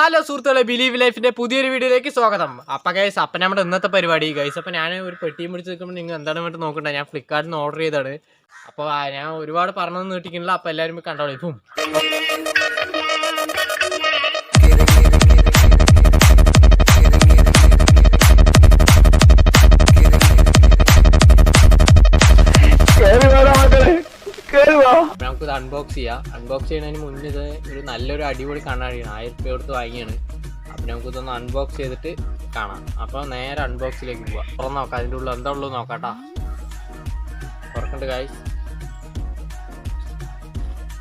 Hello സുഹൃത്തുക്കളെ believe ലൈഫിന്റെ പുതിയൊരു വീഡിയോയിലേക്ക് സ്വാഗതം. അപ്പൊ ഗൈസ് അപ്പൊ നമ്മുടെ ഇന്നത്തെ പരിപാടി ഗൈസ് അപ്പൊ ഞാൻ ഒരു പെട്ടിയും പിടിച്ച് നിൽക്കുമ്പോൾ നിങ്ങൾ എന്താണ് വേണ്ടി നോക്കണ്ട. ഞാൻ ഫ്ലിപ്കാർട്ടിൽ നിന്ന് ഓർഡർ ചെയ്താണ് അപ്പോൾ ഞാൻ ഒരുപാട് പറഞ്ഞൊന്നും നീട്ടിക്കുന്നില്ല അപ്പൊ എല്ലാവരും കണ്ടോളൂ. നമുക്കിത് അൺബോക്സ് ചെയ്യാം. അൺബോക്സ് ചെയ്യുന്നതിന് മുന്നേ ഇത് ഒരു നല്ലൊരു അടിപൊളി കണ്ണാടിയാണ്. ആയിരം രൂപ കൊടുത്ത് വാങ്ങിയാണ്. അപ്പം നമുക്കിതൊന്ന് അൺബോക്സ് ചെയ്തിട്ട് കാണാം. അപ്പോൾ നേരെ അൺബോക്സിലേക്ക് പോവാം. തുറന്ന് നോക്കാം. അതിന്റെ ഉള്ളിൽ എന്താ ഉള്ളൂ നോക്കാട്ടാ തുറക്കണ്ട് കായ്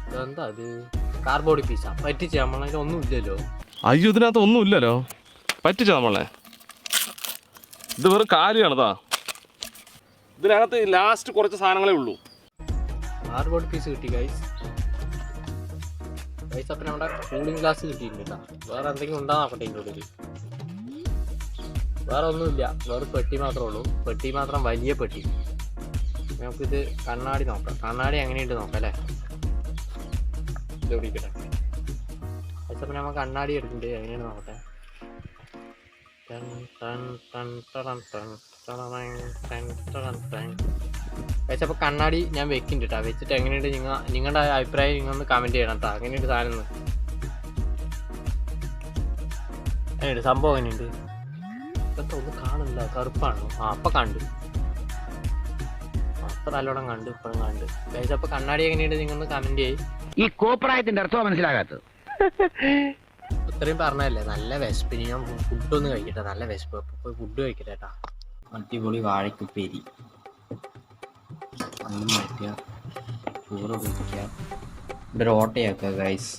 ഇതെന്താ അത് കാർബോർഡ് പീസാ പറ്റിച്ച്? നമ്മളതിൽ ഒന്നും ഇല്ലല്ലോ. അയ്യോ ഇതിനകത്ത് ഒന്നും ഇല്ലല്ലോ. പറ്റിച്ച നമ്മളെ? ഇത് വെറും കാര്യമാണതാ ഇതിനകത്ത് ലാസ്റ്റ് കുറച്ച് സാധനങ്ങളേ ഉള്ളൂ. കാർബോർഡ് പീസ് കിട്ടി ഗൈസ് ഗൈസ് അപ്പം നമ്മുടെ കൂളിംഗ് ഗ്ലാസ് കിട്ടിയിട്ടുണ്ട് കേട്ടോ. വേറെ എന്തെങ്കിലും ഉണ്ടാകാൻ നോക്കട്ടെ ഇതിന്റെ ഉള്ളിൽ വേറെ ഒന്നുമില്ല. വേറെ പെട്ടി മാത്രമേ ഉള്ളൂ. പെട്ടി മാത്രം വലിയ പെട്ടി. നമുക്കിത് കണ്ണാടി നോക്കാം. കണ്ണാടി എങ്ങനെയുണ്ട് നോക്കാം അല്ലേ? ഇത് പിടിക്കട്ടെ അപ്പം നമ്മൾ കണ്ണാടി എടുക്കുന്നുണ്ട് എങ്ങനെയാണ് നോക്കട്ടെ. അപ്പോൾ കണ്ണാടി ഞാൻ വെക്കുന്നുണ്ട് കേട്ടോ വെച്ചിട്ട് എങ്ങനെയുണ്ട് നിങ്ങൾ നിങ്ങളുടെ അഭിപ്രായം നിങ്ങൾ ഒന്ന് കമന്റ് ചെയ്യണം കേട്ടോ അങ്ങനെയുണ്ട് സാധനം അങ്ങനെയുണ്ട് എങ്ങനെയുണ്ട്? സംഭവം അങ്ങനെയുണ്ട് ഇപ്പൊ ഒന്നും കാണില്ല കറുപ്പാണോ? ആ അപ്പം കണ്ടു. അത്ര നല്ലോണം കണ്ടു. ഇപ്പോഴും കണ്ടു. വെച്ചപ്പോ കണ്ണാടി എങ്ങനെയുണ്ട് നിങ്ങൾ ഒന്ന് കമന്റ് ചെയ്യും. ഈ കോപ്രായത്തിന്റെ അർത്ഥം മനസ്സിലാകാത്തത്. ഇത്രയും പറഞ്ഞല്ലേ നല്ല വിശപ്പ്. ഞാൻ ഫുഡ് ഒന്ന് കഴിക്കട്ടെ. നല്ല വിശപ്പ്. പോയി ഫുഡ് കഴിക്കട്ടെ കേട്ടാ അടിപൊളി വാഴക്കുപ്പേരി. അന്നും മാറ്റുക ചോറ് ഓട്ടയാക്കുക ഗൈസ്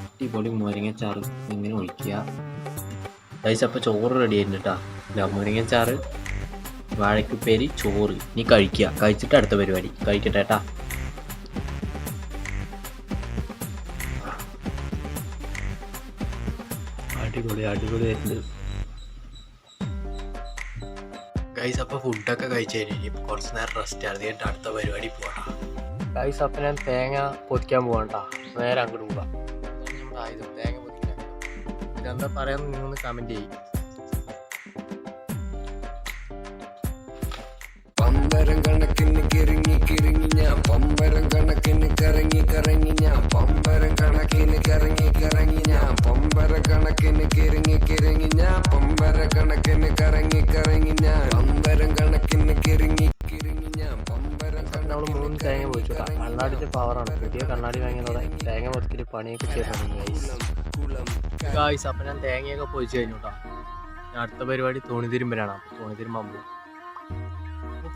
അടിപൊളി മുരിങ്ങച്ചാറ് ഇങ്ങനെ ഒഴിക്കുക. ഗൈസ് അപ്പോൾ ചോറ് റെഡി ആയിട്ടാ ഇല്ല മുരിങ്ങച്ചാറ് വാഴക്കുപ്പേരി ചോറ്. ഇനി കഴിക്കുക. കഴിച്ചിട്ട് അടുത്ത പരിപാടി. കഴിക്കട്ടെ കേട്ടാ അടിപൊളി അടിപൊളി ആയിട്ടുണ്ട് ഗൈസ് അപ്പോൾ ഫുഡൊക്കെ കഴിച്ചു ഇപ്പൊ കുറച്ച് നേരം റെസ്റ്റ് കഴിഞ്ഞിട്ട് അടുത്ത പരിപാടി പോകണം ഗൈസ് അപ്പൊ ഞാൻ തേങ്ങ പൊതിക്കാൻ പോകണ്ട നേരെ അങ്ങോട്ട് പോകാം തേങ്ങ പൊതിക്കാൻ ഇതെന്താ പറയാന്ന് നിങ്ങളൊന്ന് കമന്റ് ചെയ്യും. പമ്പരം കണക്കിന് കിറങ്ങി കിറങ്ങി ഞാൻ പമ്പരം കണക്കിന് കറങ്ങി കറങ്ങി ഞാൻ പമ്പരം കണക്കിന് കറങ്ങി കറങ്ങി ഞാൻ പമ്പര കണക്കിന് കിറങ്ങി കിറങ്ങി ഞാൻ പമ്പര കണക്കിന് കറങ്ങി കറങ്ങി ഞാൻ പമ്പരം കണക്കിന് കിറങ്ങി കിറങ്ങി ഞാൻ പമ്പരം നമ്മൾ മൂന്ന് തേങ്ങ പൊതിച്ചു കണ്ണാടിന്റെ പവറാണ് പുതിയ കണ്ണാടി വാങ്ങിയതോടെ തേങ്ങ പൊതിക്കൽ പണിയൊക്കെ ചെയ്തിട്ടുണ്ട് ഗായ്സ് അപ്പം ഞാൻ തേങ്ങയൊക്കെ പൊതിച്ച് കഴിഞ്ഞു കേട്ടോ. അടുത്ത പരിപാടി തോണി തിരുമ്പലാണ്. തോണി തിരുമ്പാൻ പോകും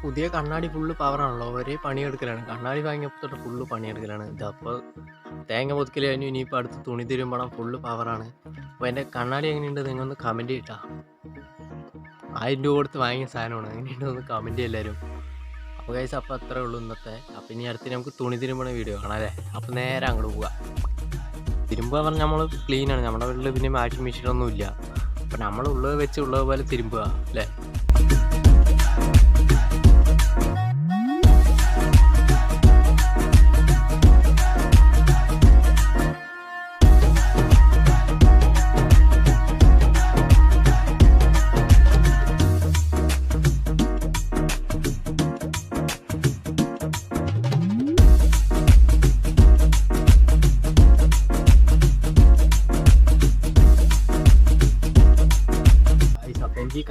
പുതിയ കണ്ണാടി ഫുള്ള് പവറാണല്ലോ ഒരേ പണിയെടുക്കലാണ്. കണ്ണാടി വാങ്ങിയപ്പോൾ തൊട്ട് ഫുള്ള് പണിയെടുക്കലാണ്. ഇതപ്പോൾ തേങ്ങ പൊതുക്കൽ കഴിഞ്ഞു ഇനിയിപ്പോൾ അടുത്ത് തുണി തിരുമ്പണം. ഫുള്ള് പവറാണ് അപ്പോൾ എന്റെ കണ്ണാടി എങ്ങനെയുണ്ട് നിങ്ങളൊന്ന് കമന്റ് ചെയ്യട്ടാ ആയിരം രൂപ കൊടുത്ത് വാങ്ങിയ സാധനമാണ്. എങ്ങനെയുണ്ട് ഒന്ന് കമന്റ് എല്ലാവരും അപ്പോൾ കൈസ് അപ്പോൾ അത്രേ ഉള്ളൂ ഇന്നത്തെ. അപ്പോൾ ഇനി അടുത്ത് നമുക്ക് തുണി തിരുമ്പണ വീഡിയോ കാണാം അല്ലേ? അപ്പോൾ നേരെ അങ്ങോട്ട് പോവുക തിരുമ്പുക പറഞ്ഞാൽ നമ്മൾ ക്ലീനാണ് നമ്മുടെ വീട്ടിൽ പിന്നെ വാഷിംഗ് മെഷീനൊന്നുമില്ല ഇല്ല നമ്മളുള്ളത് വെച്ച് ഉള്ളത് പോലെ തിരുമ്പുക അല്ലേ?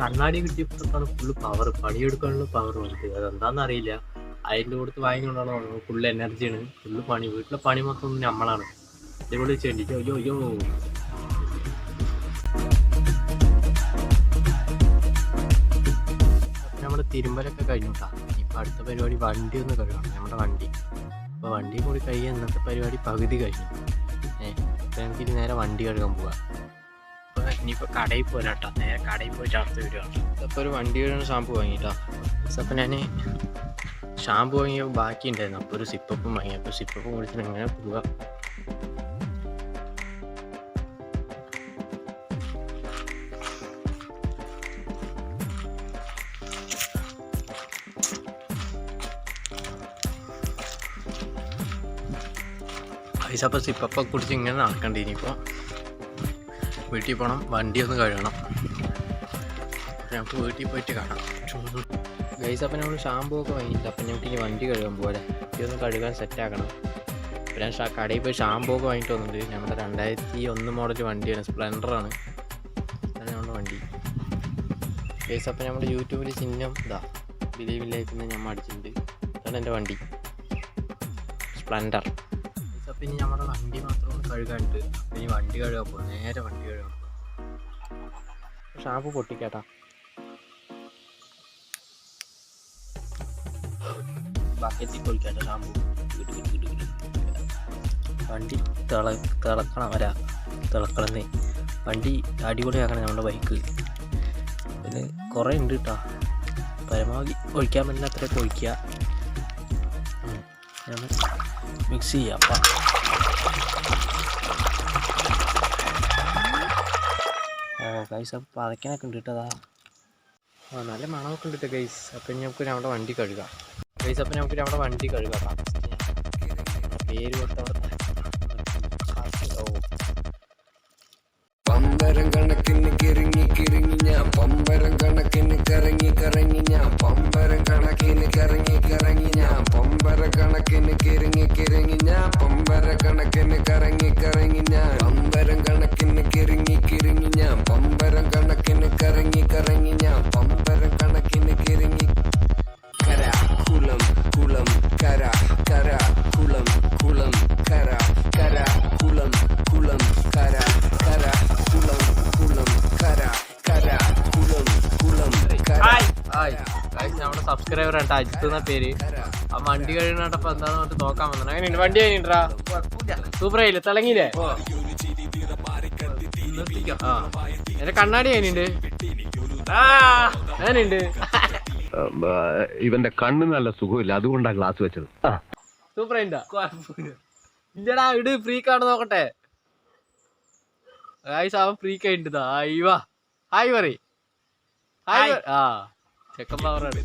കണ്ണാടി കിട്ടിയപ്പോഴാണ് ഫുള്ള് പവർ പണിയെടുക്കാനുള്ള പവർ വന്നത് അതെന്താണെന്ന് അറിയില്ല അതിന്റെ കൊടുത്ത് വാങ്ങിക്കൊണ്ടാണ് ഫുള്ള് എനർജിയാണ് ഫുള്ള് പണി. വീട്ടിലെ പണി മൊത്തം നമ്മളാണ്. അടിപൊളി ചെണ്ടിക്കോ അയ്യോ അയ്യോ. നമ്മുടെ തിരുമ്പലൊക്കെ കഴിഞ്ഞു കേട്ടോ അടുത്ത പരിപാടി വണ്ടി ഒന്ന് കഴുകണം. നമ്മുടെ വണ്ടി. അപ്പോൾ വണ്ടി കൂടി കഴിയാൻ ഇന്നത്തെ പരിപാടി പകുതി കഴിഞ്ഞു. ഏഹ് അപ്പം നമുക്കിനി നേരെ വണ്ടി കഴുകാൻ പോവാം. ഇനിയിപ്പോൾ കടയിൽ പോരാട്ടോ. നേരെ കടയിൽ പോയിട്ട് അടുത്ത വീഡിയോ അപ്പോൾ ഒരു വണ്ടി വരുന്ന ഷാമ്പു വാങ്ങിട്ടോ. അപ്പോൾ ഞാൻ ഷാമ്പു വാങ്ങിയ ബാക്കി ഉണ്ടായിരുന്നു. അപ്പോൾ ഒരു സിപ്പപ്പും വാങ്ങി. അപ്പോൾ സിപ്പപ്പും കുടിച്ചിട്ട് എങ്ങനെ പോവുക പൈസ അപ്പോൾ സിപ്പപ്പൊക്കെ കുടിച്ച് ഇങ്ങനെ നടക്കണ്ട വീട്ടിൽ പോകണം വണ്ടി ഒന്ന് കഴുകണം നമുക്ക് വീട്ടിൽ പോയിട്ട് കാണാം. ഗൈസ് അപ്പം നമ്മൾ ഷാമ്പൂ ഒക്കെ വാങ്ങിയിട്ട് അപ്പം ഞങ്ങൾക്ക് ഇനി വണ്ടി കഴുകാൻ പോലെ ഇതൊന്ന് കഴുകാൻ സെറ്റാക്കണം അപ്പം ഞാൻ കടയിൽ പോയി ഷാമ്പൂ ഒക്കെ വാങ്ങിയിട്ട് വന്നിട്ടുണ്ട്. ഞങ്ങളുടെ രണ്ടായിരത്തി ഒന്ന് മോഡൽ വണ്ടിയാണ്. സ്പ്ലെൻഡറാണ് അതാണ് നമ്മുടെ വണ്ടി. ഗൈസ് അപ്പം നമ്മുടെ യൂട്യൂബിൽ ചിഹ്നം ഇതാ. ബിലീവ് ലൈഫിൽ ഞാൻ അടിച്ചിട്ടുണ്ട് അതാണ് എന്റെ വണ്ടി. സ്പ്ലെൻഡർ ഗൈസ് അപ്പം ഇനി നമ്മുടെ വണ്ടി മാത്രം ഈ ഇനി വണ്ടി കഴുകാൻ പോകും നേരെ വണ്ടി കഴുകാൻ പോകും ഷാമ്പു പൊട്ടിക്കാട്ടാ. ബക്കറ്റിൽ പൊളിക്കാട്ടോ ഷാമ്പു. കിട്ട് കിട്ട് കിട്ട് കിട്ട്. വണ്ടി തിള തിളക്കണം വരാ. തിളക്കണമെന്നേ വണ്ടി അടിപൊളിയാക്കണം നമ്മുടെ ബൈക്ക് പിന്നെ കുറേ ഉണ്ട് കേട്ടോ പരമാവധി ഒഴിക്കാൻ പറ്റുന്ന അത്രയൊക്കെ ഒഴിക്കുക. മിക്സ് ചെയ്യാം. ഓ ഗൈസ് അപ്പോൾ പതയ്ക്കാനൊക്കെ ഉണ്ട് കേട്ടോ ആ നല്ല മണമൊക്കെ ഉണ്ട് കേട്ടോ ഗൈസ് അപ്പം നമുക്ക് നമ്മുടെ വണ്ടി കഴുകാം. ഗൈസ് അപ്പം നമുക്ക് നമ്മുടെ വണ്ടി കഴുകാം. പേര് കൊടുത്തവിടെ കറങ്ങി കറങ്ങി ഞാൻ പമ്പരം കണക്കിന് കറങ്ങി കറങ്ങി ഞാൻ പമ്പര കണക്കിന് കിറങ്ങി കിറങ്ങി ഞാൻ പമ്പര കണക്കിന് കറങ്ങി കറങ്ങി ഞാൻ പമ്പരം കണക്കിന് കിറങ്ങി കിറങ്ങി ഞാൻ പമ്പരം കണക്കിന് കറങ്ങി കറങ്ങി നമ്മുടെ സബ്സ്ക്രൈബർ ആട്ടോ അജിത്ത് എന്ന പേര്. ആ വണ്ടി കഴിയണപ്പോ എന്താന്ന് പറഞ്ഞിട്ട് നോക്കാൻ വന്നത് അങ്ങനെ വണ്ടി കഴിഞ്ഞിട്ടാ സൂപ്പർ ആയില്ലേ? തിളങ്ങിയില്ലേ? ആ. എന്റെ കണ്ണാടി ആ അതിനുണ്ട് ഇവന്റെ കണ്ണ് നല്ല സുഖമില്ല. അതുകൊണ്ടാ ഗ്ലാസ് വെച്ചത്. സൂപ്പർ ആയിട്ടാ ഇല്ലടാ ഇട്. ഫ്രീ കാർഡ് നോക്കട്ടെ. അവൻ ഫ്രീ ഹായ് വാ ഹായ് പറയ് ഹായ് ആ. ചെക്കൻ പവറാണ്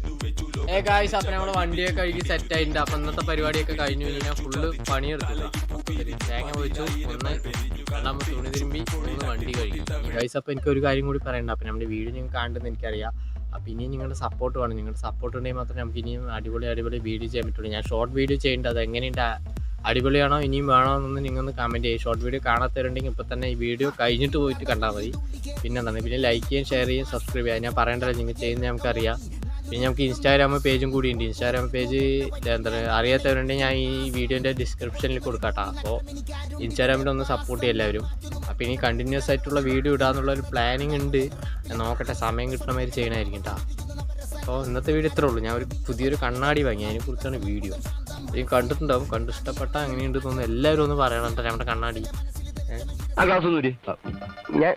ഏ ഗായ്സ് അപ്പൊ നമ്മൾ വണ്ടിയൊക്കെ കഴുകി സെറ്റ് ആയിട്ടുണ്ട്. അപ്പൊ ഇന്നത്തെ പരിപാടിയൊക്കെ കഴിഞ്ഞു. കഴിഞ്ഞാൽ ഫുള്ള് പണിയെടുത്തില്ല. തേങ്ങ പൊഴിച്ചു ഒന്ന് രണ്ടാമത് തുണി തിരുമ്പി ഒന്ന് വണ്ടി കഴുകി. ഗായ്സ് അപ്പൊ എനിക്ക് ഒരു കാര്യം കൂടി പറയണ്ട. അപ്പൊ നമ്മുടെ വീട് നിങ്ങൾ കാണുന്നത് എനിക്കറിയാം. അപ്പൊ ഇനിയും നിങ്ങളുടെ സപ്പോർട്ട് വേണം. നിങ്ങളുടെ സപ്പോർട്ട് ഉണ്ടെങ്കിൽ മാത്രമേ നമുക്ക് ഇനിയും അടിപൊളി അടിപൊളി വീഡിയോ ചെയ്യാൻ പറ്റുള്ളൂ. ഞാൻ ഷോർട്ട് വീഡിയോ ചെയ്യേണ്ടത് എങ്ങനെയുണ്ട് അടിപൊളിയാണോ? ഇനിയും വേണോ എന്നൊന്ന് നിങ്ങളൊന്ന് കമന്റ് ചെയ്യും. ഷോർട്ട് വീഡിയോ കാണാത്തവരുണ്ടെങ്കിൽ ഇപ്പോൾ തന്നെ ഈ വീഡിയോ കഴിഞ്ഞിട്ട് പോയിട്ട് കണ്ടാൽ മതി. പിന്നെ എന്താണ് പിന്നെ ലൈക്ക് ചെയ്യും ഷെയർ ചെയ്യും സബ്സ്ക്രൈബ് ചെയ്യാം. ഞാൻ പറയേണ്ടത് നിങ്ങൾ ചെയ്യുന്നത് നമുക്കറിയാം പിന്നെ നമുക്ക് ഇൻസ്റ്റാഗ്രാം പേജും കൂടി ഉണ്ട്. ഇൻസ്റ്റാഗ്രാം പേജ് എന്താ പറയുക അറിയാത്തവരുണ്ടെങ്കിൽ ഞാൻ ഈ വീഡിയോന്റെ ഡിസ്ക്രിപ്ഷനിൽ കൊടുക്കട്ടെ. അപ്പോൾ ഇൻസ്റ്റാഗ്രാമിൽ ഒന്ന് സപ്പോർട്ട് ചെയ്യും എല്ലാവരും. അപ്പോൾ ഇനി കണ്ടിന്യൂസ് ആയിട്ടുള്ള വീഡിയോ ഇടാന്നുള്ള ഒരു പ്ലാനിങ് ഉണ്ട്. നോക്കട്ടെ സമയം കിട്ടുന്ന മാതിരി ചെയ്യണമായിരിക്കും കേട്ടോ അപ്പോൾ ഇന്നത്തെ വീഡിയോ ഇത്രേ ഉള്ളൂ. ഞാൻ ഒരു പുതിയൊരു കണ്ണാടി വാങ്ങി. അതിനെക്കുറിച്ചാണ് വീഡിയോ ഈ കണ്ടിട്ടുണ്ടാവും കണ്ട് ഇഷ്ടപ്പെട്ട അങ്ങനെയുണ്ട് തോന്നുന്നു. എല്ലാവരും ഒന്ന് പറയണം നമ്മുടെ കണ്ണാടി? ഞാൻ